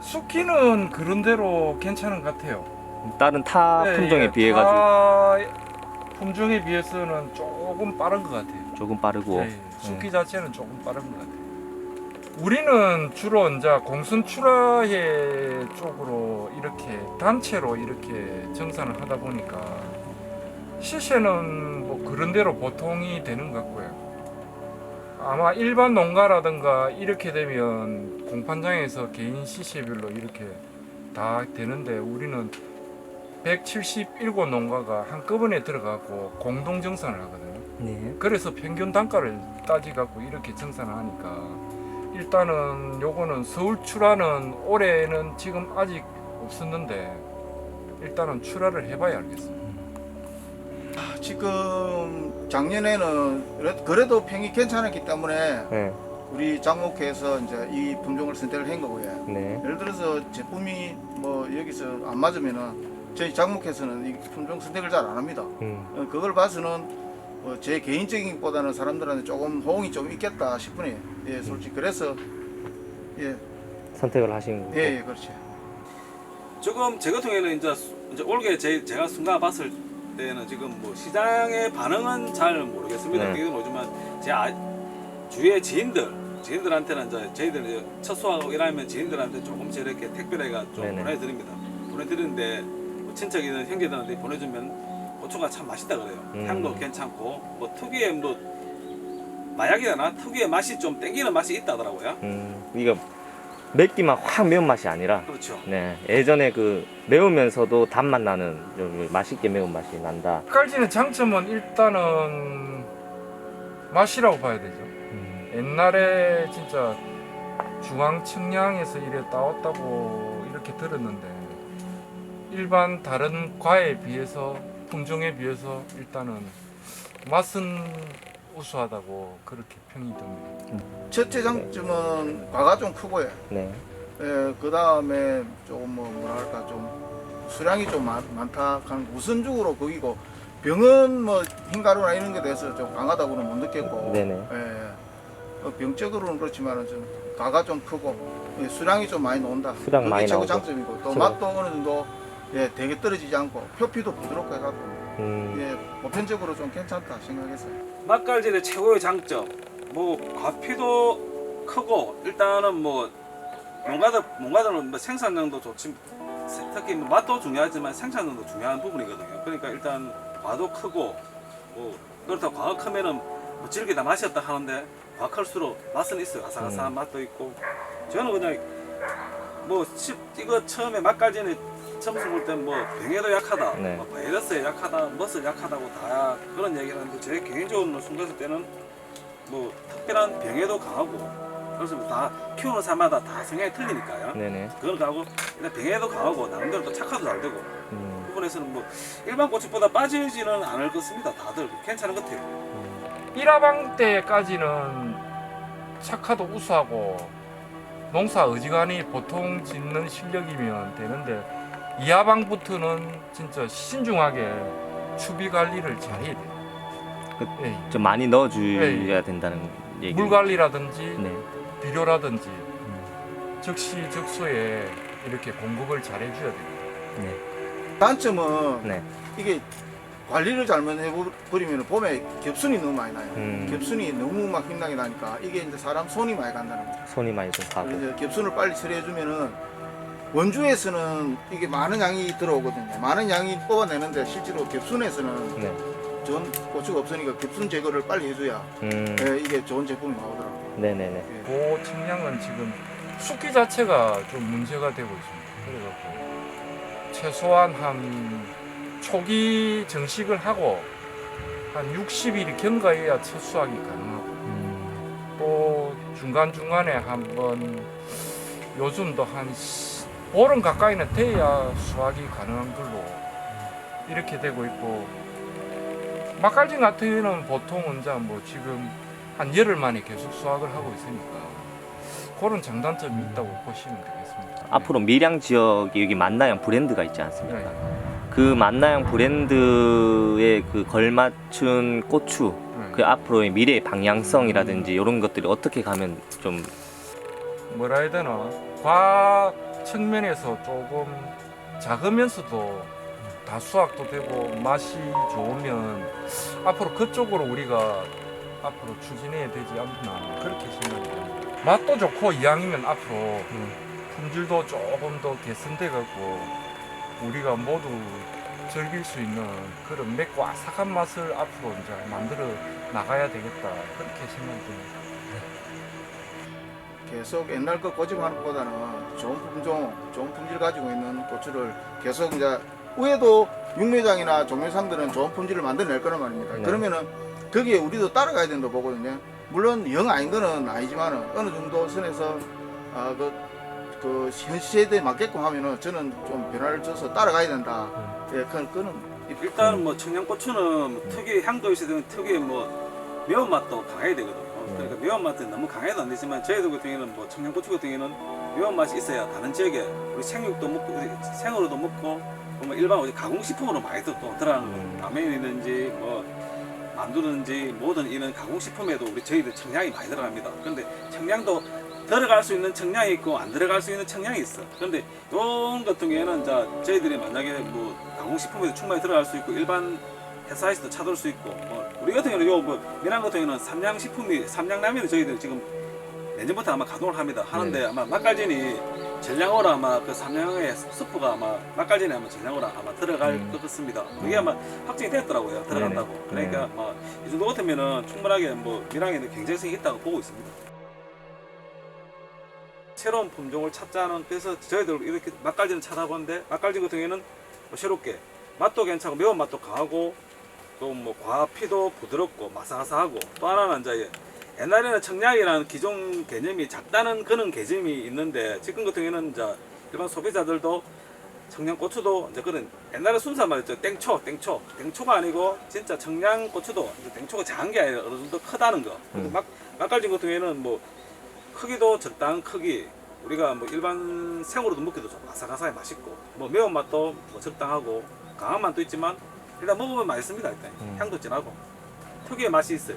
쑥기는 그런 대로 괜찮은 것 같아요. 다른 타 예, 품종에 예, 비해 가지고 타 품종에 비해서는 조금 빠른 것 같아요. 조금 빠르고 예, 예. 쑥기 자체는 조금 빠른 것 같아요. 우리는 주로 이제 공순 출하해 쪽으로 이렇게 단체로 이렇게 정산을 하다 보니까 시세는 뭐 그런 대로 보통이 되는 것 같고요. 아마 일반 농가라든가 이렇게 되면 공판장에서 개인 시세별로 이렇게 다 되는데 우리는 177 농가가 한꺼번에 들어가고 공동 정산을 하거든요. 네. 그래서 평균 단가를 따지 갖고 이렇게 정산을 하니까 일단은 요거는 서울 출하는 올해는 지금 아직 없었는데 일단은 출하를 해봐야 알겠습니다. 지금 작년에는 그래- 그래도 평이 괜찮았기 때문에 네. 우리 장목회에서 이제 이 품종을 선택을 한 거고요. 네. 예를 들어서 제품이 뭐 여기서 안 맞으면은 저희 장목회에서는 이 품종 선택을 잘 안 합니다. 음. 어, 그걸 봐서는 뭐 제 개인적인 것보다는 사람들한테 조금 호응이 좀 있겠다 싶으네요. 예, 솔직히 그래서 예, 선택을 하신 거고. 예, 예 그렇죠. 지금 제 같은 경우에는 이제, 올게 제, 제가 순간 봤을 때는 지금 뭐 시장의 반응은 잘 모르겠습니다. 네. 어떻게 모르지만 제 아, 주위의 지인들 지인들한테는 이제 저희들 이제 첫 수하고 일하면 지인들한테 조금씩 이렇게 택배가 좀 네네. 보내드립니다. 보내드리는데 뭐 친척이든 형제들한테 보내주면 고추가 참 맛있다 그래요. 음. 향도 괜찮고 뭐 특유의 뭐 마약이나 특유의 맛이 좀 땡기는 맛이 있다더라고요. 음. 맵기만 확 매운 맛이 아니라 그렇죠. 네. 예전에 그 매우면서도 단맛 나는 좀 맛있게 매운 맛이 난다. 깔지는 장점은 일단은 맛이라고 봐야 되죠. 음. 옛날에 진짜 중앙 청량에서 이래 따왔다고 이렇게 들었는데 일반 다른 과에 비해서 품종에 비해서 일단은 맛은 우수하다고 그렇게 평이 듭니다. 첫째 장점은 과가 좀 크고요. 네. 예, 그 다음에 조금 뭐 뭐랄까 좀 수량이 좀 많, 많다 하는 우선적으로 거기고 병은 뭐 흰가루나 이런 게 돼서 좀 강하다고는 못 느꼈고 네네. 예, 어, 병적으로는 그렇지만은 좀 가가 좀 크고 예, 수량이 좀 많이 나온다. 수량 그게 많이 최고 나오고. 장점이고 또. 맛도 어느 정도 예, 되게 떨어지지 않고 표피도 부드럽고 해갖고 음. 예, 보편적으로 좀 괜찮다 생각했어요. 맛깔질의 최고의 장점 뭐 과피도 크고 일단은 뭐 농가들 농가들은 뭐 생산량도 좋지 특히 뭐 맛도 중요하지만 생산량도 중요한 부분이거든요. 그러니까 일단 과도 크고 뭐 그렇다고 과가 크면은 뭐 질기다 맛이 없다 하는데 과 클수록 맛은 있어요. 아삭아삭한 음. 맛도 있고 저는 그냥 뭐 시- 이거 처음에 맛깔질에 처음 볼땐뭐 병에도 약하다, 네. 뭐 바이러스에 약하다, 멋을 약하다고 다 그런 얘기를 하는데 제 개인적으로 순갔을 때는 뭐 특별한 병에도 강하고 그래서 다 키우는 사마다 다 성향이 틀리니까요. 네네. 그건 가고 일단 병에도 강하고 나름대로 또 착화도 잘 되고 음. 그 부분에서는 뭐 일반 고추보다 빠지지는 않을 것입니다. 다들 괜찮은 것 같아요. 일화방 때까지는 착화도 우수하고 농사 어지간히 보통 짓는 실력이면 되는데 이하방부터는 진짜 신중하게 추비 관리를 잘해야 돼요. 그- 예, 좀 많이 넣어줘야 예, 예. 된다는 얘기. 물 관리라든지 네. 비료라든지 적시적소에 이렇게 공급을 잘 해줘야 돼요. 네. 단점은 네. 이게 관리를 잘못 해버리면 봄에 겹순이 너무 많이 나요. 음. 겹순이 너무 막 힘나게 나니까 이게 이제 사람 손이 많이 간다는 거죠. 손이 많이 좀 가고. 그래서 겹순을 빨리 처리해주면은 원주에서는 이게 많은 양이 들어오거든요. 많은 양이 뽑아내는데 실제로 겹순에서는 네. 전 고추가 없으니까 겹순 제거를 빨리 해줘야 음. 예, 이게 좋은 제품이 나오더라고요. 네네네. 예. 그 측량은 지금 숫기 자체가 좀 문제가 되고 있습니다. 그래갖고 최소한 한 초기 정식을 하고 한 60일 경과해야 첫 수확이 가능하고 음. 또 중간 중간에 한번 요즘도 한 시- 보름 가까이는 돼야 수확이 가능한 걸로 이렇게 되고 있고 막갈진 같은 경우는 보통은 이제 뭐 지금 한 열흘 만에 계속 수확을 하고 있으니까 그런 장단점이 있다고 보시면 되겠습니다. 앞으로 밀양 지역에 여기 만나양 브랜드가 있지 네. 않습니까? 네. 그 만나양 브랜드에 그 걸맞춘 고추, 네. 그 앞으로의 미래의 방향성이라든지 이런 것들이 어떻게 가면 좀 뭐라 해야 되나 과 측면에서 조금 작으면서도 다 수확도 되고 맛이 좋으면 앞으로 그쪽으로 우리가 앞으로 추진해야 되지 않나 그렇게 생각이 듭니다. 맛도 좋고 이왕이면 앞으로 품질도 조금 더 개선돼 갖고 우리가 모두 즐길 수 있는 그런 맵고 아삭한 맛을 앞으로 이제 만들어 나가야 되겠다 그렇게 생각됩니다. 계속 옛날 거 고집하는 것보다는 좋은 품종, 좋은 품질 가지고 있는 고추를 계속 이제 후에도 육매장이나 종묘상들은 좋은 품질을 만들어낼 거란 말입니다. 네. 그러면은 거기에 우리도 따라가야 된다 보거든요. 물론 영 아닌 거는 아니지만은 어느 정도 선에서 아, 그, 그 현시세대에 맞게끔 하면은 저는 좀 변화를 줘서 따라가야 된다. 예, 그, 그는 일단은 뭐 청양고추는 특유의 향도 있어야 되는 특유의 뭐 매운맛도 강해야 되거든요. 그러니까 매운맛은 너무 강해도 안 되지만 저희들 같은 경우에는 뭐 청양고추 같은 경우에는 매운맛이 있어야 다른 지역에 우리 생육도 먹고 생으로도 먹고 뭐 일반 우리 가공식품으로 많이 또, 또 들어가는 음. 거 라면이든지 뭐 만두든지 모든 이런 가공식품에도 우리 저희들 청량이 많이 들어갑니다. 그런데 청량도 들어갈 수 있는 청량이 있고 안 들어갈 수 있는 청량이 있어. 그런데 이런 같은 경우에는 이제 저희들이 만약에 뭐 가공식품에도 충분히 들어갈 수 있고 일반 회사에서도 찾을 수 있고 뭐 우리 같은 경우는 요뭐 미랑 같은 경우는 삼양식품이 삼양라면을 저희들 지금 내년부터 아마 가동을 합니다. 하는데 네. 아마 맛깔진이 전량으로 아마 그 삼양의 스프가 아마 맛깔진이 아마 전량으로 아마 들어갈 음. 것 같습니다. 그게 아마 확정이 됐더라고요. 들어간다고. 네네. 그러니까 네. 뭐이 정도 같으면은 충분하게 뭐 미랑에는 경쟁성이 있다고 보고 있습니다. 새로운 품종을 찾자는 그래서 저희들 이렇게 맛깔진을 찾아보는데 맛깔진 같은 경우에는 뭐 새롭게 맛도 괜찮고 매운 맛도 강하고 또 뭐 과피도 부드럽고 마사마사하고 또 하나는 이제 옛날에는 청량이라는 기존 개념이 작다는 그런 개념이 있는데 지금 같은 경우에는 이제 일반 소비자들도 청양고추도 이제 그런 옛날에 순수한 말이죠. 땡초 땡초. 땡초가 아니고 진짜 청양고추도 이제 땡초가 작은 게 아니라 어느 정도 크다는 거. 음. 막 막갈진 같은 경우에는 뭐 크기도 적당한 크기 우리가 뭐 일반 생으로도 먹기도 좀 아삭아삭하게 맛있고 뭐 매운맛도 뭐 적당하고 강한 맛도 있지만 일단 먹으면 맛있습니다 일단. 음. 향도 진하고. 특유의 맛이 있어요